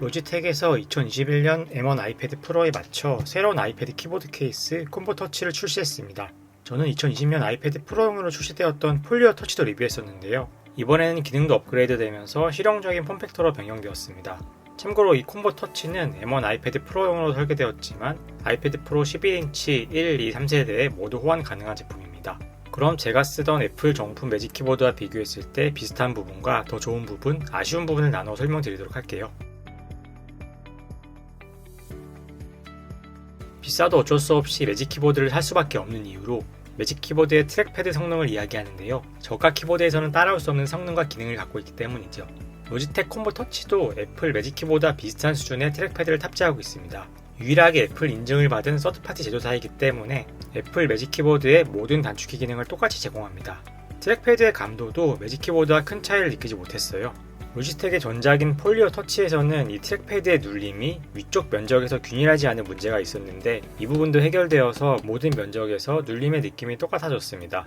로지텍에서 2021년 M1 아이패드 프로에 맞춰 새로운 아이패드 키보드 케이스 콤보 터치를 출시했습니다. 저는 2020년 아이패드 프로용으로 출시되었던 폴리오 터치도 리뷰했었는데요. 이번에는 기능도 업그레이드 되면서 실용적인 폼팩터로 변경되었습니다. 참고로 이 콤보 터치는 M1 아이패드 프로용으로 설계되었지만 아이패드 프로 11인치 1, 2, 3세대에 모두 호환 가능한 제품입니다. 그럼 제가 쓰던 애플 정품 매직 키보드와 비교했을 때 비슷한 부분과 더 좋은 부분, 아쉬운 부분을 나눠 설명드리도록 할게요. 비싸도 어쩔 수 없이 매직 키보드를 살 수밖에 없는 이유로 매직 키보드의 트랙패드 성능을 이야기하는데요. 저가 키보드에서는 따라올 수 없는 성능과 기능을 갖고 있기 때문이죠. 로지텍 콤보 터치도 애플 매직 키보드와 비슷한 수준의 트랙패드를 탑재하고 있습니다. 유일하게 애플 인증을 받은 서드파티 제조사이기 때문에 애플 매직 키보드의 모든 단축키 기능을 똑같이 제공합니다. 트랙패드의 감도도 매직 키보드와 큰 차이를 느끼지 못했어요. 로지텍의 전작인 폴리오 터치에서는 이 트랙패드의 눌림이 위쪽 면적에서 균일하지 않은 문제가 있었는데 이 부분도 해결되어서 모든 면적에서 눌림의 느낌이 똑같아졌습니다.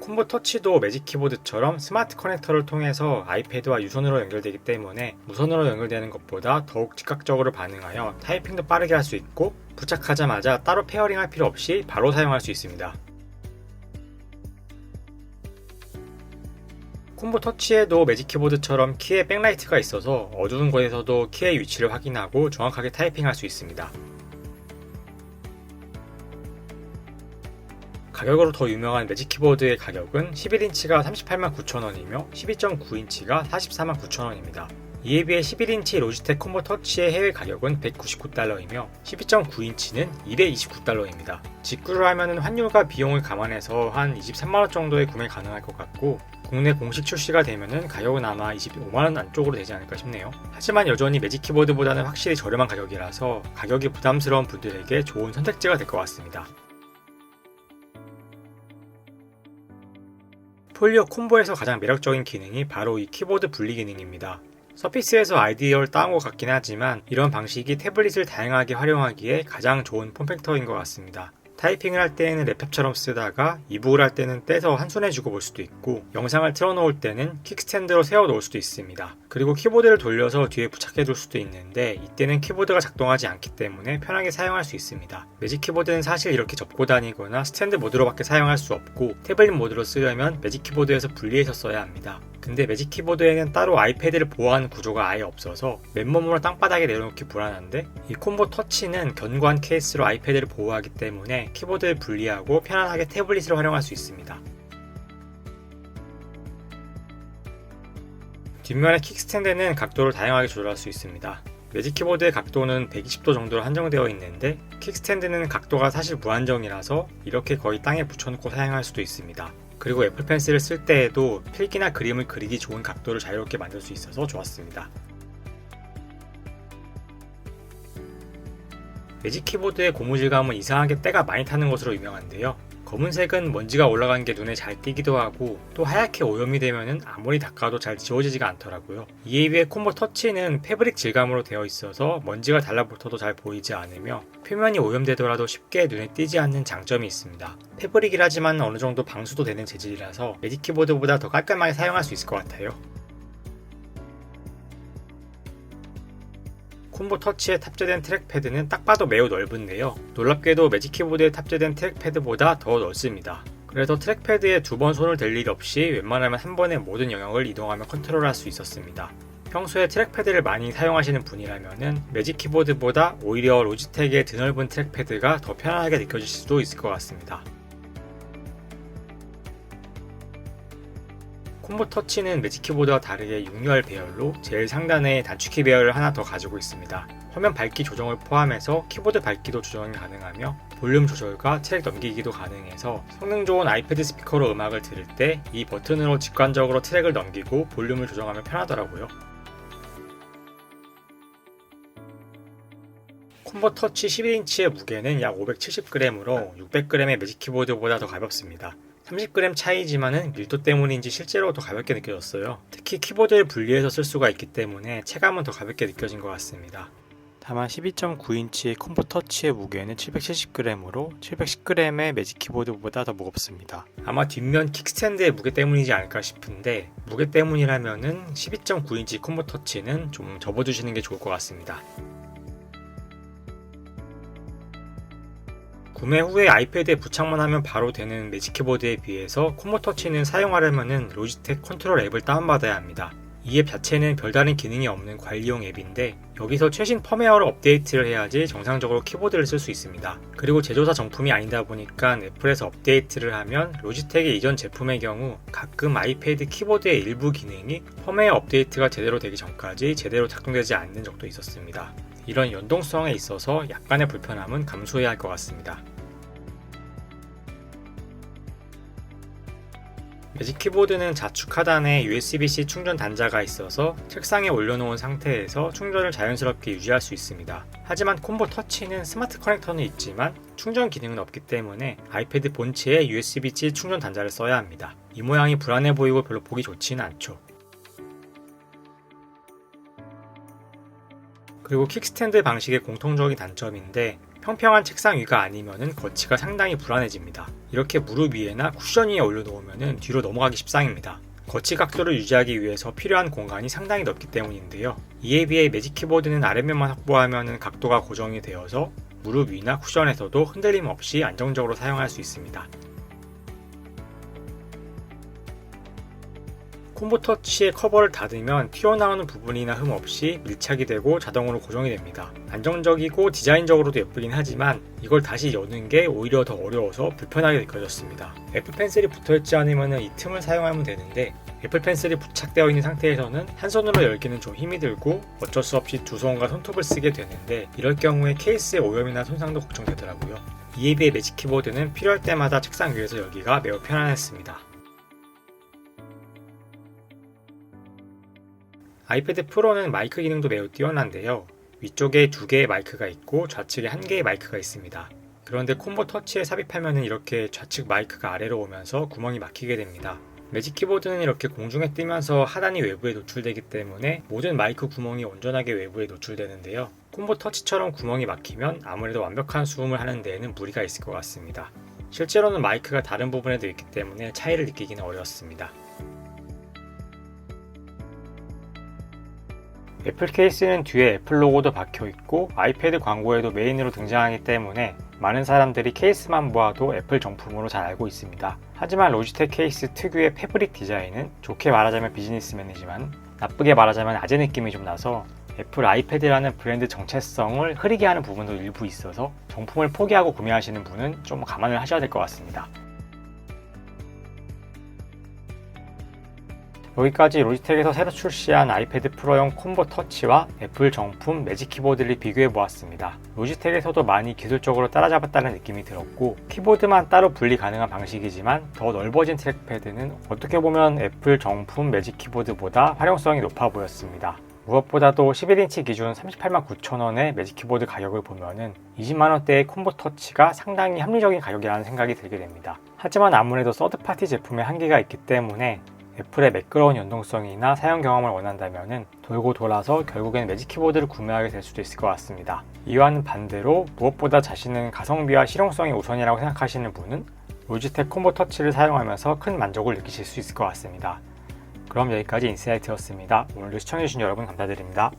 콤보 터치도 매직 키보드처럼 스마트 커넥터를 통해서 아이패드와 유선으로 연결되기 때문에 무선으로 연결되는 것보다 더욱 즉각적으로 반응하여 타이핑도 빠르게 할 수 있고 부착하자마자 따로 페어링 할 필요 없이 바로 사용할 수 있습니다. 콤보 터치에도 매직 키보드처럼 키에 백라이트가 있어서 어두운 곳에서도 키의 위치를 확인하고 정확하게 타이핑할 수 있습니다. 가격으로 더 유명한 매직 키보드의 가격은 11인치가 38만 9천원이며 12.9인치가 44만 9천원입니다. 이에 비해 11인치 로지텍 콤보 터치의 해외 가격은 199달러이며 12.9인치는 229달러입니다. 직구를 하면 환율과 비용을 감안해서 한 23만원 정도에 구매 가능할 것 같고 국내 공식 출시가 되면은 가격은 아마 25만원 안쪽으로 되지 않을까 싶네요. 하지만 여전히 매직 키보드보다는 확실히 저렴한 가격이라서 가격이 부담스러운 분들에게 좋은 선택지가 될 것 같습니다. 폴리오 콤보에서 가장 매력적인 기능이 바로 이 키보드 분리 기능입니다. 서피스에서 아이디어를 따온 것 같긴 하지만 이런 방식이 태블릿을 다양하게 활용하기에 가장 좋은 폼팩터인 것 같습니다. 타이핑을 할 때에는 랩탑처럼 쓰다가 이북을 할 때는 떼서 한 손에 쥐고 볼 수도 있고 영상을 틀어놓을 때는 킥스탠드로 세워 놓을 수도 있습니다. 그리고 키보드를 돌려서 뒤에 부착해 둘 수도 있는데 이때는 키보드가 작동하지 않기 때문에 편하게 사용할 수 있습니다. 매직 키보드는 사실 이렇게 접고 다니거나 스탠드 모드로밖에 사용할 수 없고 태블릿 모드로 쓰려면 매직 키보드에서 분리해서 써야 합니다. 근데 매직 키보드에는 따로 아이패드를 보호하는 구조가 아예 없어서 맨몸으로 땅바닥에 내려놓기 불안한데 이 콤보 터치는 견고한 케이스로 아이패드를 보호하기 때문에 키보드를 분리하고 편안하게 태블릿을 활용할 수 있습니다. 뒷면의 킥스탠드는 각도를 다양하게 조절할 수 있습니다. 매직 키보드의 각도는 120도 정도로 한정되어 있는데 킥스탠드는 각도가 사실 무한정이라서 이렇게 거의 땅에 붙여놓고 사용할 수도 있습니다. 그리고 애플 펜슬을 쓸 때에도 필기나 그림을 그리기 좋은 각도를 자유롭게 만들 수 있어서 좋았습니다. 매직 키보드의 고무질감은 이상하게 때가 많이 타는 것으로 유명한데요. 검은색은 먼지가 올라간 게 눈에 잘 띄기도 하고 또 하얗게 오염이 되면 아무리 닦아도 잘 지워지지가 않더라고요. 이에 비해 콤보 터치는 패브릭 질감으로 되어 있어서 먼지가 달라붙어도 잘 보이지 않으며 표면이 오염되더라도 쉽게 눈에 띄지 않는 장점이 있습니다. 패브릭이라지만 어느 정도 방수도 되는 재질이라서 매직 키보드보다 더 깔끔하게 사용할 수 있을 것 같아요. 콤보 터치에 탑재된 트랙패드는 딱 봐도 매우 넓은데요. 놀랍게도 매직 키보드에 탑재된 트랙패드보다 더 넓습니다. 그래서 트랙패드에 두 번 손을 댈 일 없이 웬만하면 한 번에 모든 영역을 이동하며 컨트롤할 수 있었습니다. 평소에 트랙패드를 많이 사용하시는 분이라면 매직 키보드보다 오히려 로지텍의 드넓은 트랙패드가 더 편안하게 느껴질 수도 있을 것 같습니다. 콤보 터치는 매직 키보드와 다르게 6열 배열로 제일 상단에 단축키 배열을 하나 더 가지고 있습니다. 화면 밝기 조정을 포함해서 키보드 밝기도 조정이 가능하며 볼륨 조절과 트랙 넘기기도 가능해서 성능 좋은 아이패드 스피커로 음악을 들을 때 이 버튼으로 직관적으로 트랙을 넘기고 볼륨을 조정하면 편하더라고요. 콤보 터치 11인치의 무게는 약 570g으로 600g의 매직 키보드보다 더 가볍습니다. 30g 차이지만은 밀도 때문인지 실제로 더 가볍게 느껴졌어요. 특히 키보드를 분리해서 쓸 수가 있기 때문에 체감은 더 가볍게 느껴진 것 같습니다. 다만 12.9인치의 콤보 터치의 무게는 770g으로 710g의 매직 키보드보다 더 무겁습니다. 아마 뒷면 킥스탠드의 무게 때문이지 않을까 싶은데 무게 때문이라면은 12.9인치 콤보 터치는 좀 접어두시는 게 좋을 것 같습니다. 구매 후에 아이패드에 부착만 하면 바로 되는 매직 키보드에 비해서 콤보 터치는 사용하려면 로지텍 컨트롤 앱을 다운받아야 합니다. 이 앱 자체는 별다른 기능이 없는 관리용 앱인데 여기서 최신 펌웨어를 업데이트를 해야지 정상적으로 키보드를 쓸 수 있습니다. 그리고 제조사 정품이 아니다 보니까 애플에서 업데이트를 하면 로지텍의 이전 제품의 경우 가끔 아이패드 키보드의 일부 기능이 펌웨어 업데이트가 제대로 되기 전까지 제대로 작동되지 않는 적도 있었습니다. 이런 연동성에 있어서 약간의 불편함은 감수해야 할 것 같습니다. 매직 키보드는 좌측 하단에 USB-C 충전 단자가 있어서 책상에 올려놓은 상태에서 충전을 자연스럽게 유지할 수 있습니다. 하지만 콤보 터치는 스마트 커넥터는 있지만 충전 기능은 없기 때문에 아이패드 본체에 USB-C 충전 단자를 써야 합니다. 이 모양이 불안해 보이고 별로 보기 좋지는 않죠. 그리고 킥스탠드 방식의 공통적인 단점인데 평평한 책상 위가 아니면은 거치가 상당히 불안해집니다. 이렇게 무릎 위에나 쿠션 위에 올려놓으면 뒤로 넘어가기 십상입니다. 거치 각도를 유지하기 위해서 필요한 공간이 상당히 넓기 때문인데요. 이에 비해 매직 키보드는 아랫면만 확보하면 각도가 고정이 되어서 무릎 위나 쿠션에서도 흔들림 없이 안정적으로 사용할 수 있습니다. 콤보 터치의 커버를 닫으면 튀어나오는 부분이나 흠 없이 밀착이 되고 자동으로 고정이 됩니다. 안정적이고 디자인적으로도 예쁘긴 하지만 이걸 다시 여는 게 오히려 더 어려워서 불편하게 느껴졌습니다. 애플 펜슬이 붙어있지 않으면 이 틈을 사용하면 되는데 애플 펜슬이 부착되어 있는 상태에서는 한 손으로 열기는 좀 힘이 들고 어쩔 수 없이 두 손과 손톱을 쓰게 되는데 이럴 경우에 케이스의 오염이나 손상도 걱정되더라고요. 이에 비해 매직 키보드는 필요할 때마다 책상 위에서 열기가 매우 편안했습니다. 아이패드 프로는 마이크 기능도 매우 뛰어난데요. 위쪽에 두 개의 마이크가 있고 좌측에 한 개의 마이크가 있습니다. 그런데 콤보 터치에 삽입하면 이렇게 좌측 마이크가 아래로 오면서 구멍이 막히게 됩니다. 매직 키보드는 이렇게 공중에 뜨면서 하단이 외부에 노출되기 때문에 모든 마이크 구멍이 온전하게 외부에 노출되는데요. 콤보 터치처럼 구멍이 막히면 아무래도 완벽한 수음을 하는 데에는 무리가 있을 것 같습니다. 실제로는 마이크가 다른 부분에도 있기 때문에 차이를 느끼기는 어려웠습니다. 애플 케이스는 뒤에 애플 로고도 박혀 있고 아이패드 광고에도 메인으로 등장하기 때문에 많은 사람들이 케이스만 보아도 애플 정품으로 잘 알고 있습니다. 하지만 로지텍 케이스 특유의 패브릭 디자인은 좋게 말하자면 비즈니스맨이지만 나쁘게 말하자면 아재 느낌이 좀 나서 애플 아이패드라는 브랜드 정체성을 흐리게 하는 부분도 일부 있어서 정품을 포기하고 구매하시는 분은 좀 감안을 하셔야 될 것 같습니다. 여기까지 로지텍에서 새로 출시한 아이패드 프로용 콤보 터치와 애플 정품 매직 키보드를 비교해 보았습니다. 로지텍에서도 많이 기술적으로 따라잡았다는 느낌이 들었고 키보드만 따로 분리 가능한 방식이지만 더 넓어진 트랙패드는 어떻게 보면 애플 정품 매직 키보드보다 활용성이 높아 보였습니다. 무엇보다도 11인치 기준 38만 9천원의 매직 키보드 가격을 보면은 20만원대의 콤보 터치가 상당히 합리적인 가격이라는 생각이 들게 됩니다. 하지만 아무래도 서드파티 제품의 한계가 있기 때문에 애플의 매끄러운 연동성이나 사용 경험을 원한다면 돌고 돌아서 결국엔 매직 키보드를 구매하게 될 수도 있을 것 같습니다. 이와는 반대로 무엇보다 자신은 가성비와 실용성이 우선이라고 생각하시는 분은 로지텍 콤보 터치를 사용하면서 큰 만족을 느끼실 수 있을 것 같습니다. 그럼 여기까지 인사이트였습니다. 오늘도 시청해주신 여러분 감사드립니다.